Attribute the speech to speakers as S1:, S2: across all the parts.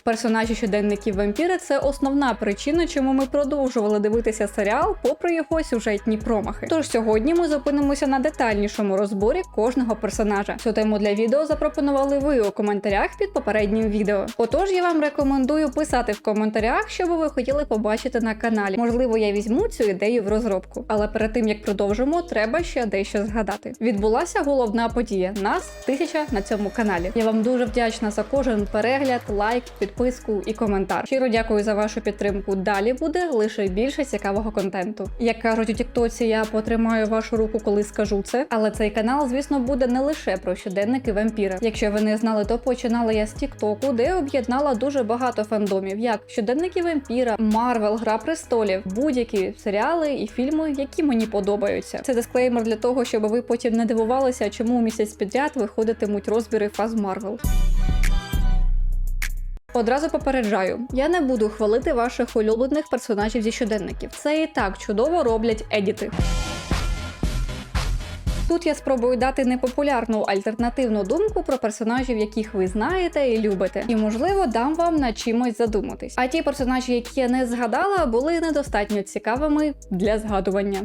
S1: Персонажі щоденників вампіри це основна причина, чому ми продовжували дивитися серіал, попри його сюжетні промахи. Тож сьогодні ми зупинимося на детальнішому розборі кожного персонажа. Цю тему для відео запропонували ви у коментарях під попереднім відео. Отож, я вам рекомендую писати в коментарях, що би ви хотіли побачити на каналі. Можливо, я візьму цю ідею в розробку. Але перед тим як продовжимо, треба ще дещо згадати. Відбулася головна подія. Нас тисяча на цьому каналі. Я вам дуже вдячна за кожен перегляд, лайк, підписку і коментар. Щиро дякую за вашу підтримку. Далі буде лише більше цікавого контенту. Як кажуть у Тіктоці, я потримаю вашу руку, коли скажу це. Але цей канал, звісно, буде не лише про щоденники вампіра. Якщо ви не знали, то починала я з Тіктоку, де об'єднала дуже багато фандомів, як щоденники вампіра, Марвел, Гра престолів, будь-які серіали і фільми, які мені подобаються. Це дисклеймер для того, щоб ви потім не дивувалися, чому місяць підряд виходитимуть розбіри фаз Марвел. Одразу попереджаю, я не буду хвалити ваших улюблених персонажів зі щоденників. Це і так чудово роблять едіти. Тут я спробую дати непопулярну альтернативну думку про персонажів, яких ви знаєте і любите, і можливо дам вам над чимось задуматись. А ті персонажі, які я не згадала, були недостатньо цікавими для згадування.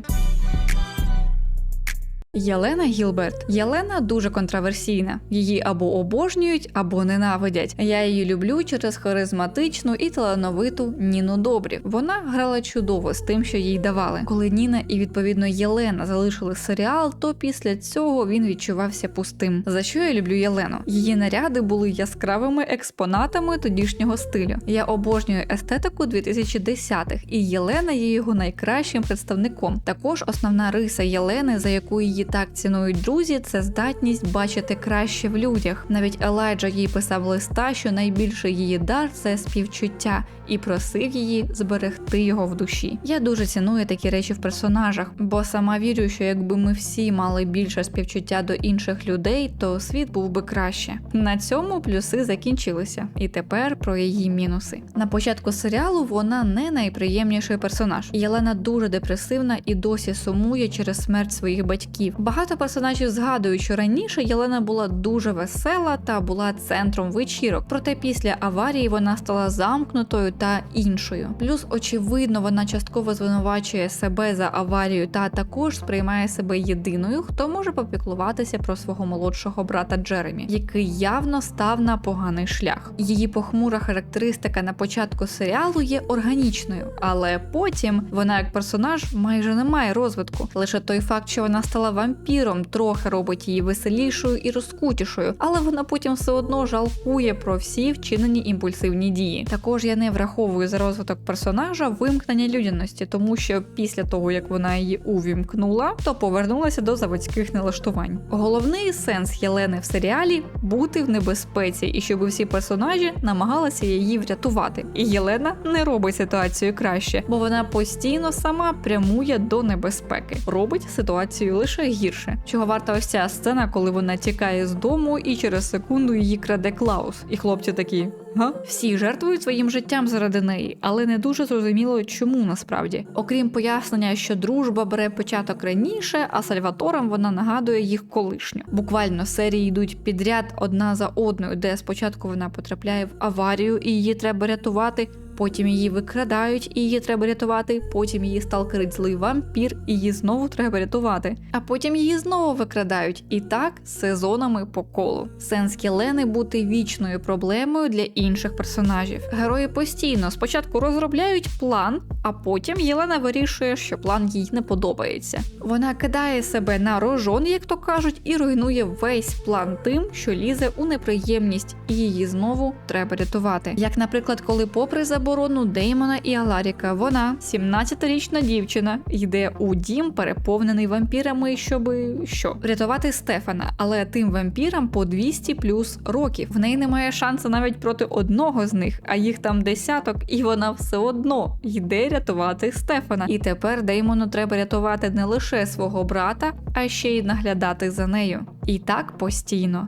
S1: Єлена Гілберт. Єлена дуже контроверсійна. Її або обожнюють, або ненавидять. Я її люблю через харизматичну і талановиту Ніну Добрів. Вона грала чудово з тим, що їй давали. Коли Ніна і відповідно Єлена залишили серіал, то після цього він відчувався пустим. За що я люблю Єлену? Її наряди були яскравими експонатами тодішнього стилю. Я обожнюю естетику 2010-х, і Єлена є його найкращим представником. Також основна риса Єлени, за яку її так цінують друзі, це здатність бачити краще в людях. Навіть Елайджа їй писав листа, що найбільший її дар це співчуття, і просив її зберегти його в душі. Я дуже ціную такі речі в персонажах, бо сама вірю, що якби ми всі мали більше співчуття до інших людей, то світ був би краще. На цьому плюси закінчилися, і тепер про її мінуси. На початку серіалу вона не найприємніший персонаж. Єлена дуже депресивна і досі сумує через смерть своїх батьків. Багато персонажів згадують, що раніше Єлена була дуже весела та була центром вечірок. Проте після аварії вона стала замкнутою та іншою. Плюс, очевидно, вона частково звинувачує себе за аварію та також сприймає себе єдиною, хто може попіклуватися про свого молодшого брата Джеремі, який явно став на поганий шлях. Її похмура характеристика на початку серіалу є органічною, але потім вона як персонаж майже не має розвитку. Лише той факт, що вона стала вампіром, трохи робить її веселішою і розкутішою, але вона потім все одно жалкує про всі вчинені імпульсивні дії. Також я не враховую за розвиток персонажа вимкнення людяності, тому що після того як вона її увімкнула, то повернулася до заводських налаштувань. Головний сенс Єлени в серіалі бути в небезпеці, і щоб всі персонажі намагалися її врятувати. І Єлена не робить ситуацію краще, бо вона постійно сама прямує до небезпеки, робить ситуацію лише гірше. Чого варта ось ця сцена, коли вона тікає з дому і через секунду її краде Клаус, і хлопці такі. Га? Всі жертвують своїм життям заради неї, але не дуже зрозуміло, чому насправді. Окрім пояснення, що дружба бере початок раніше, а Сальваторам вона нагадує їх колишню. Буквально серії йдуть підряд одна за одною, де спочатку вона потрапляє в аварію і її треба рятувати. Потім її викрадають, і її треба рятувати. Потім її сталкерить злий вампір, і її знову треба рятувати. А потім її знову викрадають. І так сезонами по колу. Сенс Єлени бути вічною проблемою для інших персонажів. Герої постійно спочатку розробляють план, а потім Єлена вирішує, що план їй не подобається. Вона кидає себе на рожон, як то кажуть, і руйнує весь план тим, що лізе у неприємність, і її знову треба рятувати. Як, наприклад, коли, попри заборону Деймона і Аларіка, вона, 17-річна дівчина, йде у дім, переповнений вампірами, щоби що рятувати Стефана, але тим вампірам по 200 плюс років. В неї немає шансу навіть проти одного з них, а їх там десяток, і вона все одно йде рятувати Стефана. І тепер Деймону треба рятувати не лише свого брата, а ще й наглядати за нею. І так постійно.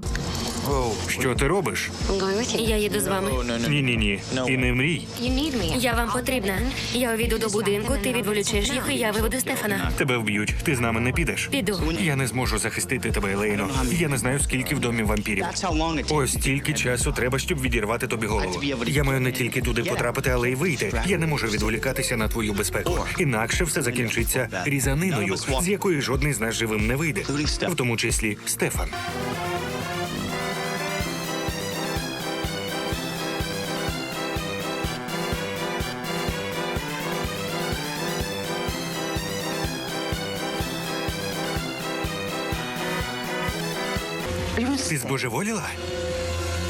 S2: Що ти робиш?
S3: Я їду з вами.
S2: Ні, ні, ні. І не мрій.
S3: Я вам потрібна. Я увійду до будинку, ти відволічеш їх, і я виведу Стефана.
S2: Тебе вб'ють. Ти з нами не підеш.
S3: Піду.
S2: Я не зможу захистити тебе, Елейно. Я не знаю, скільки в домі вампірів. Ось стільки часу треба, щоб відірвати тобі голову. Я маю не тільки туди потрапити, але й вийти. Я не можу відволікатися на твою безпеку. Інакше все закінчиться різаниною, з якої жодний з нас живим не вийде. В тому числі Стефан. Ти збожеволіла?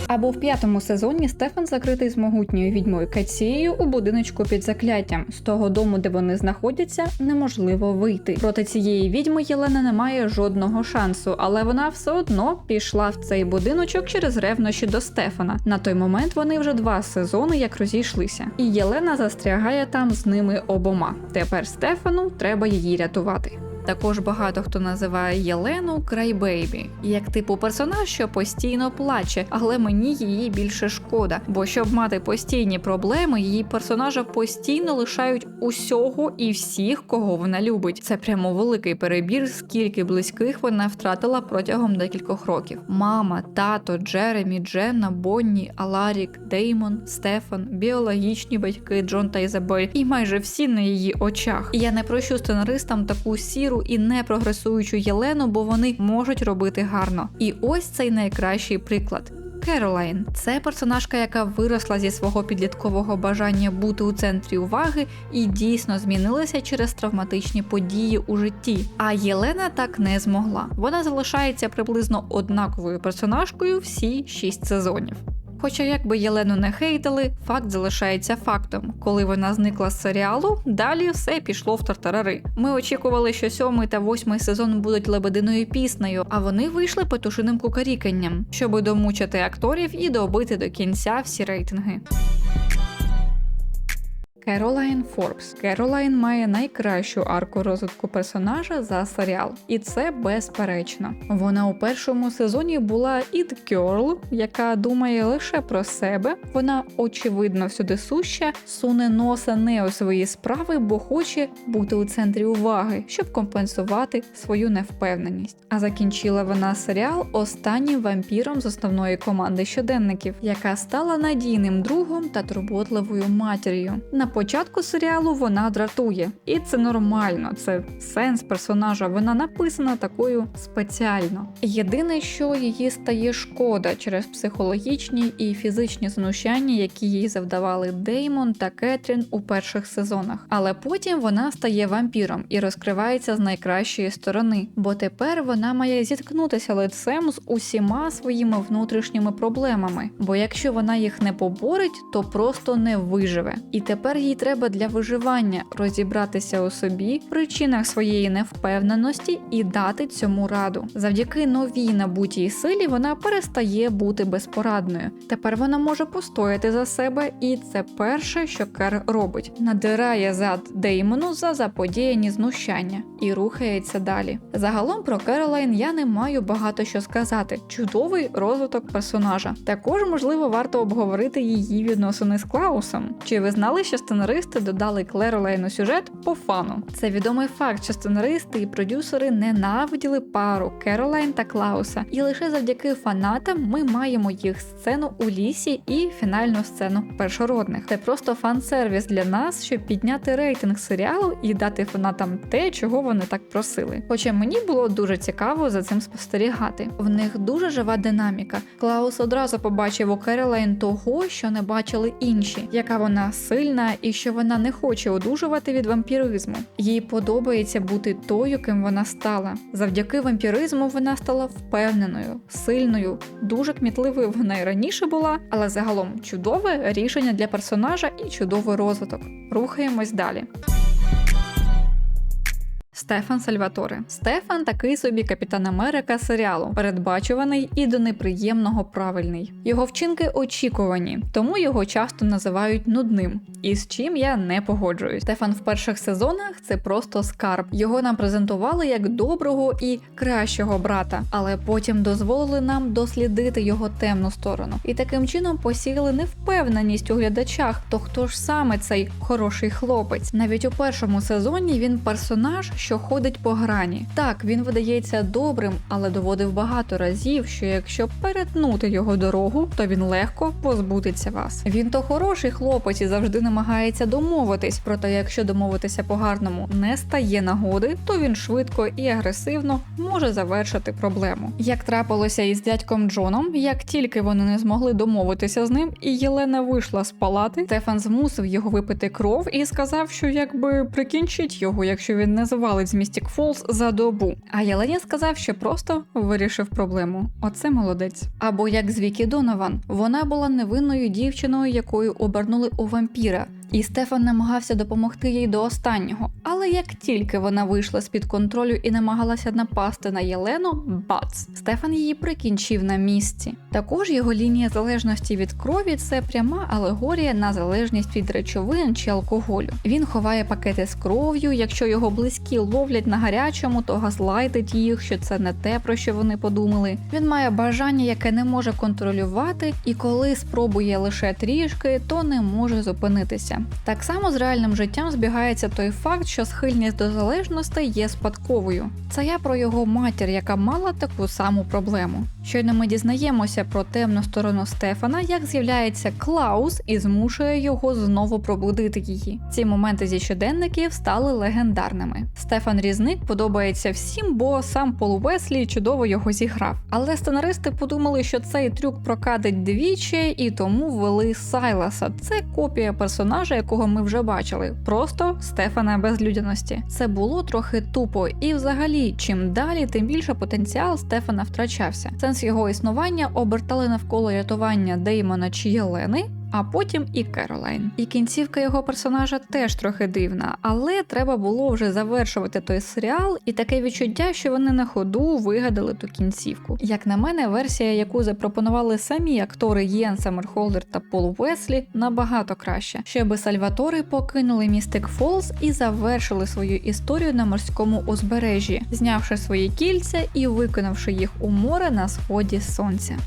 S1: Або в п'ятому сезоні Стефан закритий з могутньою відьмою Кацією у будиночку під закляттям. З того дому, де вони знаходяться, неможливо вийти. Проти цієї відьми Єлена не має жодного шансу, але вона все одно пішла в цей будиночок через ревнощі до Стефана. На той момент вони вже два сезони як розійшлися, і Єлена застрягає там з ними обома. Тепер Стефану треба її рятувати. Також багато хто називає Єлену Крайбейбі, як типу персонаж, що постійно плаче, але мені її більше шкода. Бо щоб мати постійні проблеми, її персонажа постійно лишають усього і всіх, кого вона любить. Це прямо великий перебір, скільки близьких вона втратила протягом декількох років: мама, тато, Джеремі, Дженна, Бонні, Аларік, Деймон, Стефан, біологічні батьки Джон та Ізабель, і майже всі на її очах. І я не прощу сценаристам таку сіру і не прогресуючу Єлену, бо вони можуть робити гарно. І ось цей найкращий приклад. Керолайн це персонажка, яка виросла зі свого підліткового бажання бути у центрі уваги і дійсно змінилася через травматичні події у житті. А Єлена так не змогла. Вона залишається приблизно однаковою персонажкою всі шість сезонів. Хоча якби Єлену не хейтили, факт залишається фактом. Коли вона зникла з серіалу, далі все пішло в тартарари. Ми очікували, що сьомий та восьмий сезон будуть лебединою піснею, а вони вийшли петушиним кукаріканням, щоби домучити акторів і добити до кінця всі рейтинги. Керолайн Форбс. Керолайн має найкращу арку розвитку персонажа за серіал, і це безперечно. Вона у першому сезоні була It Girl, яка думає лише про себе. Вона очевидно всюди суща, суне носа не у свої справи, бо хоче бути у центрі уваги, щоб компенсувати свою невпевненість. А закінчила вона серіал останнім вампіром з основної команди щоденників, яка стала надійним другом та турботливою матір'ю. На початку серіалу вона дратує, і це нормально. Це сенс персонажа. Вона написана такою спеціально. Єдине, що її стає шкода через психологічні і фізичні знущання, які їй завдавали Деймон та Кетрін у перших сезонах. Але потім вона стає вампіром і розкривається з найкращої сторони, бо тепер вона має зіткнутися лицем з усіма своїми внутрішніми проблемами. Бо якщо вона їх не поборить, то просто не виживе. І тепер їй треба для виживання розібратися у собі, причинах своєї невпевненості і дати цьому раду. Завдяки новій набутій силі вона перестає бути безпорадною. Тепер вона може постояти за себе, і це перше, що Кер робить: надирає зад Деймону за заподіяні знущання і рухається далі. Загалом про Керолайн я не маю багато що сказати. Чудовий розвиток персонажа. Також можливо варто обговорити її відносини з Клаусом. Чи ви знали, що сценаристи додали у сюжет по фану? Це відомий факт, що сценаристи і продюсери ненавиділи пару Керолайн та Клауса, і лише завдяки фанатам ми маємо їх сцену у лісі і фінальну сцену першородних. Це просто фан-сервіс для нас, щоб підняти рейтинг серіалу і дати фанатам те, чого вони так просили. Хоча мені було дуже цікаво за цим спостерігати. В них дуже жива динаміка. Клаус одразу побачив у Керолайн того, що не бачили інші, яка вона сильна що вона не хоче одужувати від вампіризму. Їй подобається бути тою, ким вона стала. Завдяки вампіризму вона стала впевненою, сильною, дуже кмітливою вона і раніше була, але загалом чудове рішення для персонажа і чудовий розвиток. Рухаємось далі. Стефан Сальваторе. Стефан такий собі капітан Америка серіалу, передбачуваний і до неприємного правильний. Його вчинки очікувані, тому його часто називають нудним. І з чим я не погоджуюсь. Стефан в перших сезонах це просто скарб. Його нам презентували як доброго і кращого брата, але потім дозволили нам дослідити його темну сторону. І таким чином посіяли невпевненість у глядачах. То хто ж саме цей хороший хлопець? Навіть у першому сезоні він персонаж, що ходить по грані. Так, він видається добрим, але доводив багато разів, що якщо перетнути його дорогу, то він легко позбудеться вас. Він то хороший хлопець і завжди намагається домовитись. Проте, якщо домовитися по-гарному не стає нагоди, то він швидко і агресивно може завершити проблему. Як трапилося із дядьком Джоном, як тільки вони не змогли домовитися з ним, і Єлена вийшла з палати, Стефан змусив його випити кров і сказав, що якби прикінчить його, якщо він не завалить з Містік Фолз за добу. А Єлені сказав, що просто вирішив проблему. Оце молодець. Або як з Вікі Донован, вона була невинною дівчиною, якою обернули у вампіра. І Стефан намагався допомогти їй до останнього. Але як тільки вона вийшла з під контролю і намагалася напасти на Єлену, бац, Стефан її прикінчив на місці. Також його лінія залежності від крові це пряма алегорія на залежність від речовин чи алкоголю. Він ховає пакети з кров'ю. Якщо його близькі ловлять на гарячому, то газлайтить їх, що це не те, про що вони подумали. Він має бажання, яке не може контролювати, і коли спробує лише трішки, то не може зупинитися. Так само з реальним життям збігається той факт, що схильність до залежностей є спадковою. Це я про його матір, яка мала таку саму проблему. Щойно ми дізнаємося про темну сторону Стефана, як з'являється Клаус і змушує його знову пробудити її. Ці моменти зі щоденників стали легендарними. Стефан Різник подобається всім, бо сам Пол Веслі чудово його зіграв. Але сценаристи подумали, що цей трюк прокатить двічі, і тому ввели Сайласа. Це копія персонажа, якого ми вже бачили. Просто Стефана безлюдяності. Це було трохи тупо, і взагалі, чим далі, тим більше потенціал Стефана втрачався. Сенс його існування обертали навколо рятування Деймона чи Єлени. А потім і Керолайн. І кінцівка його персонажа теж трохи дивна, але треба було вже завершувати той серіал, і таке відчуття, що вони на ходу вигадали ту кінцівку. Як на мене, версія, яку запропонували самі актори Єн Саммерхолдер та Пол Уеслі, набагато краща, щоби Сальватори покинули містик Фолз і завершили свою історію на морському узбережжі, знявши свої кільця і виконавши їх у море на сході сонця.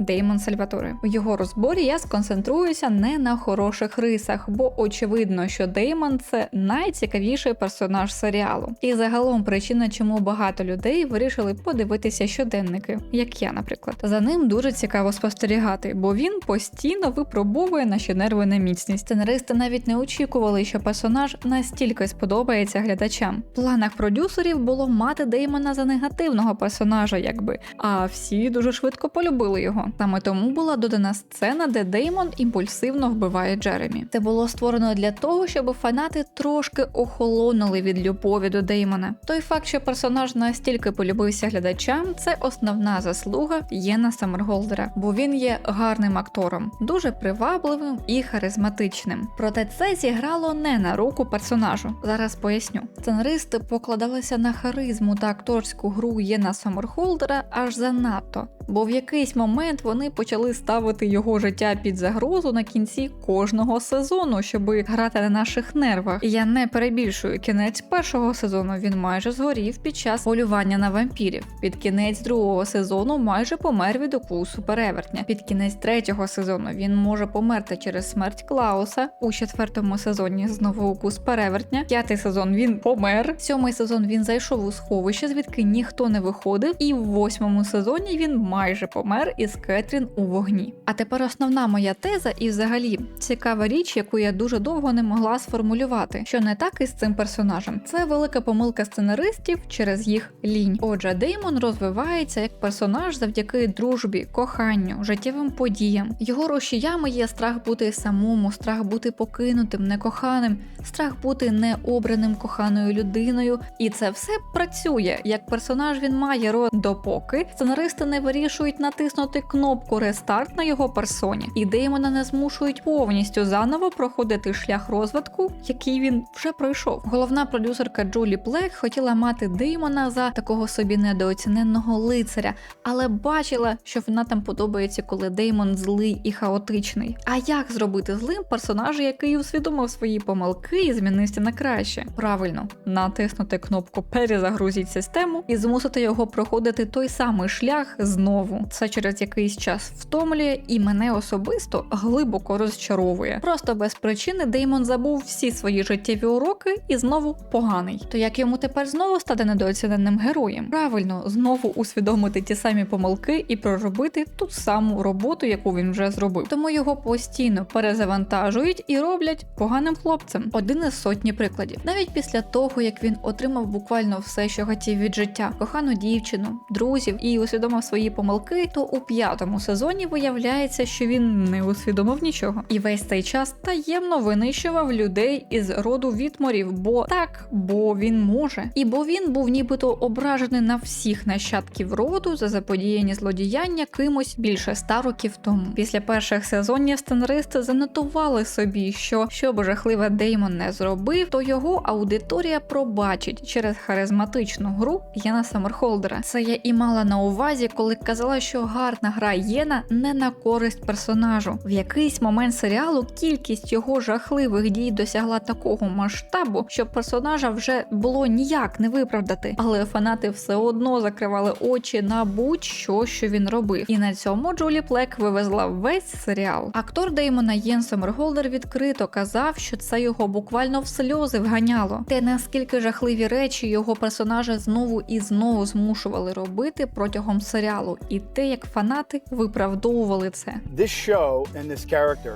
S1: Деймон Сальваторе. У його розборі я сконцентруюся не на хороших рисах, бо очевидно, що Деймон це найцікавіший персонаж серіалу. І загалом причина, чому багато людей вирішили подивитися щоденники, як я, наприклад. За ним дуже цікаво спостерігати, бо він постійно випробовує наші нерви на міцність. Сценаристи навіть не очікували, що персонаж настільки сподобається глядачам. В планах продюсерів було мати Деймона за негативного персонажа, якби, а всі дуже швидко полюбили його. Саме тому була додана сцена, де Деймон імпульсивно вбиває Джеремі. Це було створено для того, щоб фанати трошки охолонули від любові до Деймона. Той факт, що персонаж настільки полюбився глядачам, це основна заслуга Єна Саммерголдера, бо він є гарним актором, дуже привабливим і харизматичним. Проте це зіграло не на руку персонажу. Зараз поясню. Сценаристи покладалися на харизму та акторську гру Єна Саммерхолдера аж занадто, бо в якийсь момент вони почали ставити його життя під загрозу на кінці кожного сезону, щоб грати на наших нервах. Я не перебільшую кінець першого сезону. Він майже згорів під час полювання на вампірів. Під кінець другого сезону майже помер від укусу перевертня. Під кінець третього сезону він може померти через смерть Клауса. У четвертому сезоні знову укус перевертня. П'ятий сезон він помер. Сьомий сезон він зайшов у сховище, звідки ніхто не виходив. І в восьмому сезоні він майже помер із Кетрін у вогні. А тепер основна моя теза, і взагалі цікава річ, яку я дуже довго не могла сформулювати, що не так із цим персонажем. Це велика помилка сценаристів через їх лінь. Отже, Деймон розвивається як персонаж завдяки дружбі, коханню, життєвим подіям. Його рушіями є страх бути самому, страх бути покинутим, некоханим, страх бути необраним коханою людиною. І це все працює. Як персонаж він має рот допоки сценаристи не вирішують натиснути кнопку кнопку рестарт на його персоні, і Деймона не змушують повністю заново проходити шлях розвитку, який він вже пройшов. Головна продюсерка Джулі Блек хотіла мати Деймона за такого собі недооціненного лицаря, але бачила, що вона там подобається, коли Деймон злий і хаотичний. А як зробити злим персонажа, який усвідомив свої помилки і змінився на краще? Правильно, натиснути кнопку Перезагрузіть систему і змусити його проходити той самий шлях знову. Це через якийсь час втомлює і мене особисто глибоко розчаровує. Просто без причини Деймон забув всі свої життєві уроки і знову поганий. То як йому тепер знову стати недооціненим героєм? Правильно, знову усвідомити ті самі помилки і проробити ту саму роботу, яку він вже зробив. Тому його постійно перезавантажують і роблять поганим хлопцем. Один із сотні прикладів. Навіть після того, як він отримав буквально все, що хотів від життя, кохану дівчину, друзів і усвідомив свої помилки, то у п'ятому сезоні виявляється, що він не усвідомив нічого. І весь цей час таємно винищував людей із роду відморів, бо так, бо він може, і бо він був нібито ображений на всіх нащадків роду за заподіяні злодіяння кимось більше ста років тому. Після перших сезонів сценаристи занотували собі, що що б жахливе Деймон не зробив, то його аудиторія пробачить через харизматичну гру Єна Саммерхолдера. Це я і мала на увазі, коли казала, що гарна гра Єна не на користь персонажу. В якийсь момент серіалу кількість його жахливих дій досягла такого масштабу, що персонажа вже було ніяк не виправдати. Але фанати все одно закривали очі на будь-що, що він робив. І на цьому Джулі Плек вивезла весь серіал. Актор Деймона Єн Сомерголдер відкрито казав, що це його буквально в сльози вганяло. Те наскільки жахливі речі його персонажа знову і знову змушували робити протягом серіалу, і те, як фанати виправдовували це.
S4: this show and this character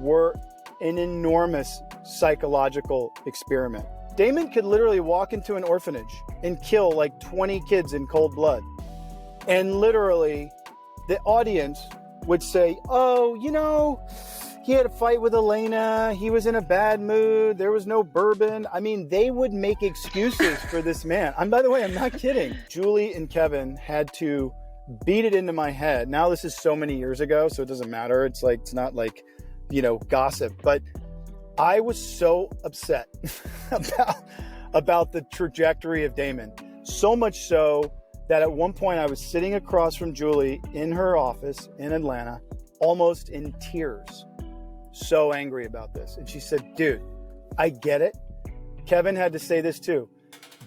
S4: were an enormous psychological experiment. Damon could literally walk into an orphanage and kill like 20 kids in cold blood. And literally, the audience would say, Oh, you know, he had a fight with Elena. He was in a bad mood. There was no bourbon. I mean, they would make excuses for this man. And by the way, I'm not kidding. Julie and Kevin had to beat it into my head. Now this is so many years ago, so it doesn't matter. It's like it's not like, you know, gossip, but I was so upset about about the trajectory of Damon. So much so that at one point I was sitting across from Julie in her office in Atlanta, almost in tears. So angry about this. And she said, "Dude, I get it." Kevin had to say this too.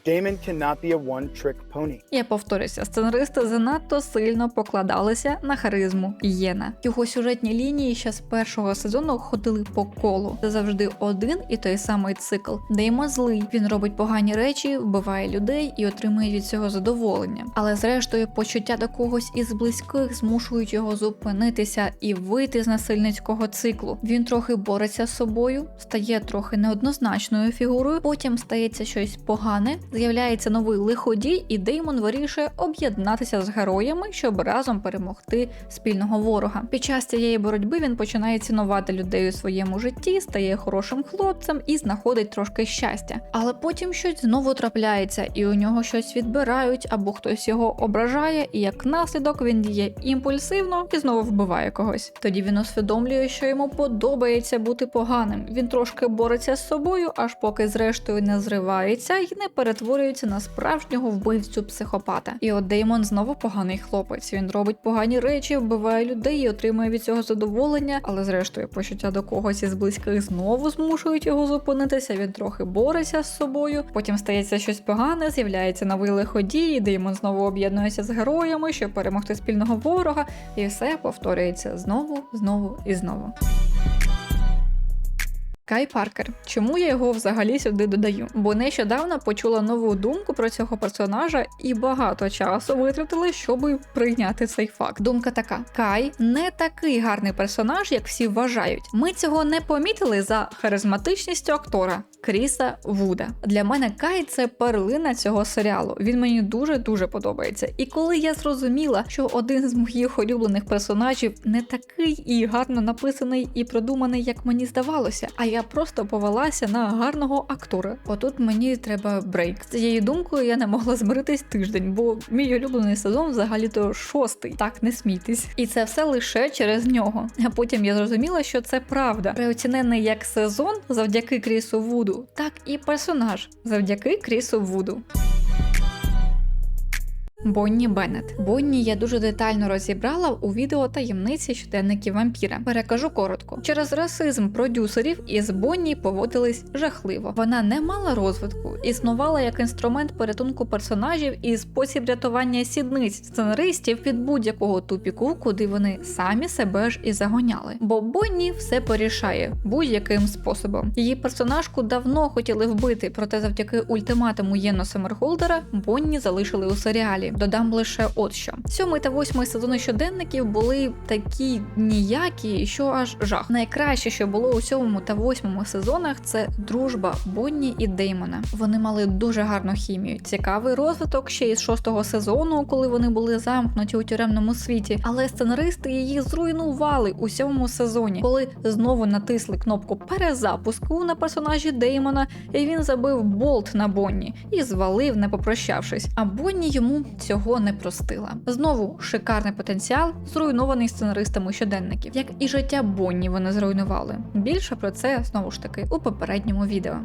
S4: Damon cannot be a one-trick pony.
S1: Я повторюся, сценаристи занадто сильно покладалися на харизму Єна. Його сюжетні лінії ще з першого сезону ходили по колу. Це завжди один і той самий цикл. Деймон злий, він робить погані речі, вбиває людей і отримує від цього задоволення. Але зрештою, почуття до когось із близьких змушують його зупинитися і вийти з насильницького циклу. Він трохи бореться з собою, стає трохи неоднозначною фігурою. Потім стається щось погане, з'являється новий лиходій, і Деймон вирішує об'єднатися з героями, щоб разом перемогти спільного ворога. Під час цієї боротьби він починає цінувати людей у своєму житті, стає хорошим хлопцем і знаходить трошки щастя. Але потім щось знову трапляється, і у нього щось відбирають, або хтось його ображає, і як наслідок він діє імпульсивно і знову вбиває когось. Тоді він усвідомлює, що йому подобається бути поганим. Він трошки бореться з собою, аж поки зрештою не зривається і не перетворюється на справжнього вбивцю психопата. І от Деймон знову поганий хлопець. Він робить погані речі, вбиває людей і отримує від цього задоволення, але зрештою почуття до когось із близьких знову змушують його зупинитися. Він трохи бореться з собою. Потім стається щось погане, з'являється новий лиходій, Деймон знову об'єднується з героями, щоб перемогти спільного ворога, і все повторюється знову, знову і знову. Кай Паркер. Чому я його взагалі сюди додаю? Бо нещодавно почула нову думку про цього персонажа і багато часу витратили, щоб прийняти цей факт. Думка така: Кай не такий гарний персонаж, як всі вважають. Ми цього не помітили за харизматичністю актора. Кріса Вуда. Для мене Кай це перлина цього серіалу. Він мені дуже дуже подобається. І коли я зрозуміла, що один з моїх улюблених персонажів не такий і гарно написаний і продуманий, як мені здавалося, а я просто повелася на гарного актора. Отут мені треба брейк. З цією думкою я не могла змиритись тиждень, бо мій улюблений сезон взагалі-то шостий. Так не смійтесь. І це все лише через нього. А потім я зрозуміла, що це правда. Переоцінений як сезон завдяки Крісу Вуду, так і персонаж завдяки Крісу Вуду. Бонні Беннет. Бонні я дуже детально розібрала у відео таємниці щоденників вампіра. Перекажу коротко. Через расизм продюсерів із Бонні поводились жахливо. Вона не мала розвитку, існувала як інструмент порятунку персонажів і спосіб рятування сідниць сценаристів від будь-якого тупіку, куди вони самі себе ж і загоняли. Бо Бонні все порішає будь-яким способом. Її персонажку давно хотіли вбити, проте завдяки ультиматуму Єно Семерхолдера Бонні залишили у серіалі. Додам лише от що. Сьомий та восьмий сезони щоденників були такі ніякі, що аж жах. Найкраще, що було у сьомому та восьмому сезонах, це дружба Бонні і Деймона. Вони мали дуже гарну хімію, цікавий розвиток ще із шостого сезону, коли вони були замкнуті у тюремному світі. Але сценаристи її зруйнували у сьомому сезоні, коли знову натисли кнопку перезапуску на персонажі Деймона, і він забив болт на Бонні і звалив, не попрощавшись. А Бонні йому цього не простила. Знову шикарний потенціал, зруйнований сценаристами щоденників, як і життя Бонні вони зруйнували. Більше про це знову ж таки у попередньому відео.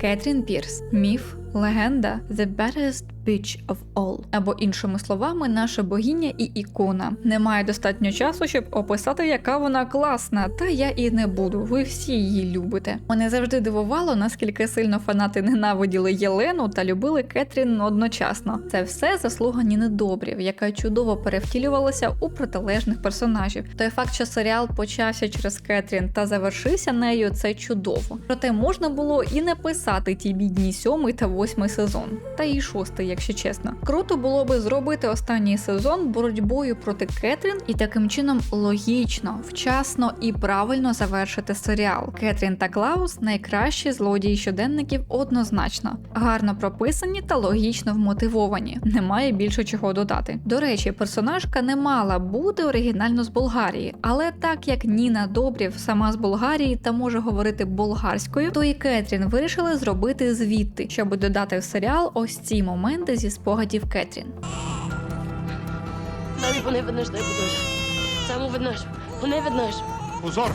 S1: Кетрін Пірс, міф, легенда The Baddest Bitch of All. Або іншими словами, наша богиня і ікона. Немає достатньо часу, щоб описати, яка вона класна, та я і не буду. Ви всі її любите. Мене завжди дивувало, наскільки сильно фанати ненавиділи Єлену та любили Кетрін одночасно. Це все заслуга Ніни Добрів, яка чудово перевтілювалася у протилежних персонажів. Той факт, що серіал почався через Кетрін та завершився нею, це чудово. Проте можна було і не писати ті бідні сьомий та восьмий сезон, та і шостий, якщо чесно. Круто було би зробити останній сезон боротьбою проти Кетрін і таким чином логічно, вчасно і правильно завершити серіал. Кетрін та Клаус найкращі злодії щоденників однозначно, гарно прописані та логічно вмотивовані. Немає більше чого додати. До речі, персонажка не мала бути оригінально з Болгарії, але так як Ніна Добрів сама з Болгарії та може говорити болгарською, то і Кетрін вирішили зробити звідти, щоб додати в серіал ось ці моменти зі спогадів Кетрін.
S5: Далі вони видно, що не будеш. Само веднъж. Поне веднъж.
S6: Позор!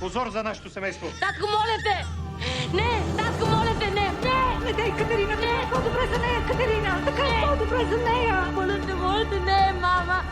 S6: Позор за нашето семейство!
S5: Татко, моля те! Не! Татко, моля те, не! Не! Не дай, Катерина! Не! По-добре за нея, Катерина! Така по-добре за нея! Моля те, моля те, не, мама!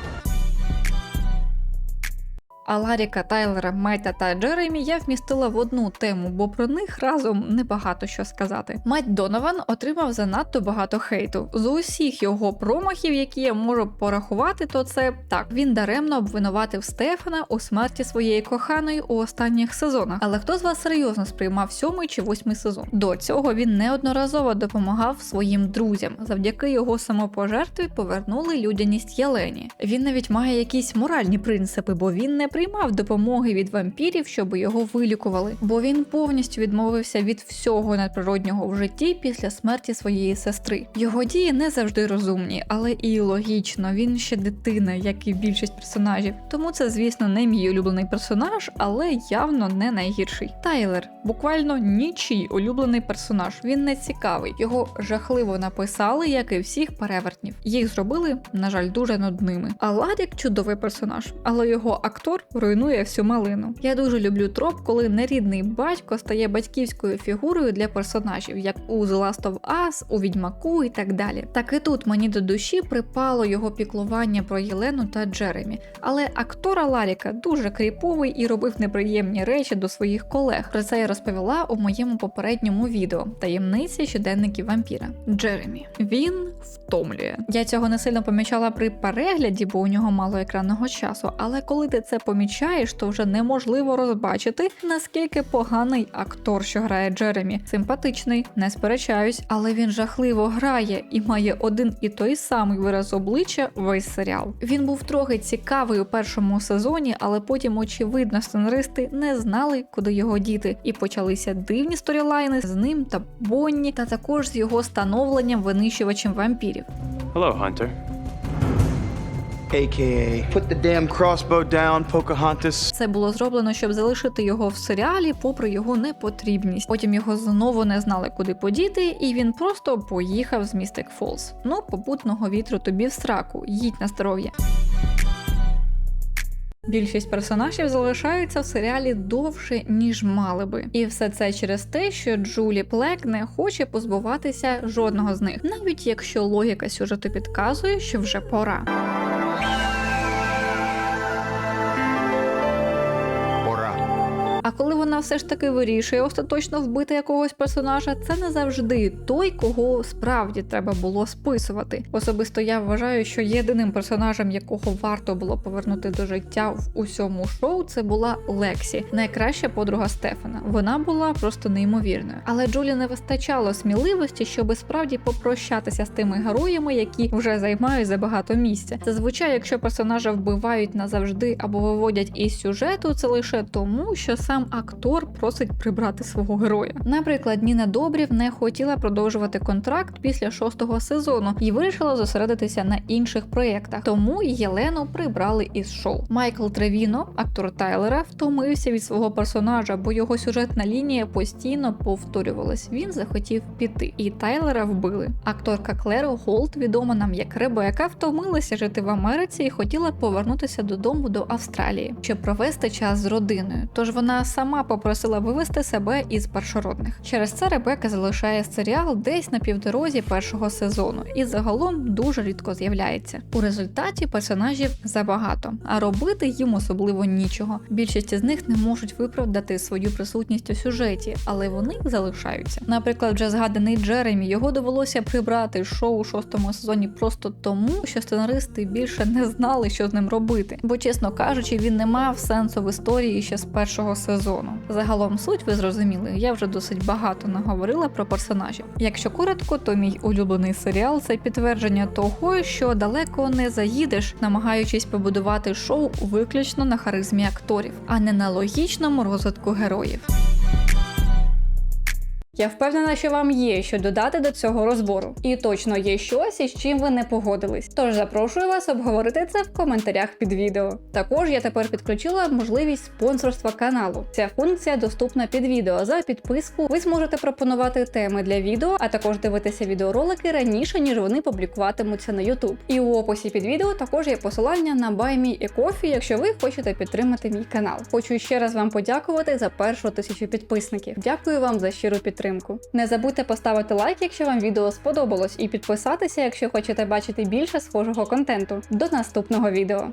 S1: А Ларіка, Тайлера, Мета та Джеремі я вмістила в одну тему, бо про них разом небагато що сказати. Мать Донован отримав занадто багато хейту. З усіх його промахів, які я можу порахувати, то це так. Він даремно обвинуватив Стефана у смерті своєї коханої у останніх сезонах. Але хто з вас серйозно сприймав сьомий чи восьмий сезон? До цього він неодноразово допомагав своїм друзям. Завдяки його самопожертві повернули людяність Єлені. Він навіть має якісь моральні принципи, бо він не приймав допомоги від вампірів, щоб його вилікували, бо він повністю відмовився від всього надприроднього в житті після смерті своєї сестри. Його дії не завжди розумні, але і логічно. Він ще дитина, як і більшість персонажів. Тому це, звісно, не мій улюблений персонаж, але явно не найгірший. Тайлер буквально нічий улюблений персонаж. Він не цікавий. Його жахливо написали, як і всіх перевертнів. Їх зробили, на жаль, дуже нудними. А Ладік чудовий персонаж, але його актор руйнує всю малину. Я дуже люблю троп, коли нерідний батько стає батьківською фігурою для персонажів, як у The Last of Us, у Відьмаку і так далі. Так і тут мені до душі припало його піклування про Єлену та Джеремі. Але актора Ларіка дуже кріповий і робив неприємні речі до своїх колег. Про це я розповіла у моєму попередньому відео таємниці щоденників вампіра. Джеремі. Він втомлює. Я цього не сильно помічала при перегляді, бо у нього мало екранного часу. Але коли ти це помічаєш, то вже неможливо розбачити, наскільки поганий актор, що грає Джеремі. Симпатичний, не сперечаюсь, але він жахливо грає і має один і той самий вираз обличчя весь серіал. Він був трохи цікавий у першому сезоні, але потім, очевидно, сценаристи не знали, куди його діти, і почалися дивні сторілайни з ним та Бонні, та також з його становленням винищувачем вампірів.
S7: Hello, Hunter. AKA, put the damn crossbow down, Pocahontas.
S1: Це було зроблено, щоб залишити його в серіалі, попри його непотрібність. Потім його знову не знали, куди подіти, і він просто поїхав з Містик Фолз. Ну, попутного вітру тобі в сраку, їдь на здоров'я. Більшість персонажів залишаються в серіалі довше, ніж мали би. І все це через те, що Джулі Плек не хоче позбуватися жодного з них, навіть якщо логіка сюжету підказує, що вже пора. Вона все ж таки вирішує остаточно вбити якогось персонажа, це не завжди той, кого справді треба було списувати. Особисто я вважаю, що єдиним персонажем, якого варто було повернути до життя в усьому шоу, це була Лексі, найкраща подруга Стефана. Вона була просто неймовірною. Але Джулі не вистачало сміливості, щоби справді попрощатися з тими героями, які вже займають забагато місця. Зазвичай, якщо персонажа вбивають назавжди або виводять із сюжету, це лише тому, що сам актор просить прибрати свого героя. Наприклад, Ніна Добрів не хотіла продовжувати контракт після шостого сезону і вирішила зосередитися на інших проєктах. Тому Єлену прибрали із шоу. Майкл Тревіно, актор Тайлера, втомився від свого персонажа, бо його сюжетна лінія постійно повторювалась. Він захотів піти, і Тайлера вбили. Акторка Клеро Голд, відома нам як Ребека, втомилася жити в Америці і хотіла повернутися додому до Австралії, щоб провести час з родиною. Тож вона сама попросила вивести себе із першородних. Через це Ребека залишає серіал десь на півдорозі першого сезону і загалом дуже рідко з'являється. У результаті персонажів забагато, а робити їм особливо нічого. Більшість з них не можуть виправдати свою присутність у сюжеті, але вони залишаються. Наприклад, вже згаданий Джеремі його довелося прибрати шоу у шостому сезоні просто тому, що сценаристи більше не знали, що з ним робити. Бо, чесно кажучи, він не мав сенсу в історії ще з першого сезону. Загалом суть ви зрозуміли, я вже досить багато наговорила про персонажів. Якщо коротко, то мій улюблений серіал це підтвердження того, що далеко не заїдеш, намагаючись побудувати шоу виключно на харизмі акторів, а не на логічному розвитку героїв. Я впевнена, що вам є що додати до цього розбору, і точно є щось, із чим ви не погодились. Тож запрошую вас обговорити це в коментарях під відео. Також я тепер підключила можливість спонсорства каналу. Ця функція доступна під відео. За підписку ви зможете пропонувати теми для відео, а також дивитися відеоролики раніше, ніж вони публікуватимуться на YouTube. І у описі під відео також є посилання на Buy Me a якщо ви хочете підтримати мій канал. Хочу ще раз вам подякувати за першу тисячу підписників. Дякую вам за щиру підтримку. Не забудьте поставити лайк, якщо вам відео сподобалось, і підписатися, якщо хочете бачити більше схожого контенту. До наступного відео.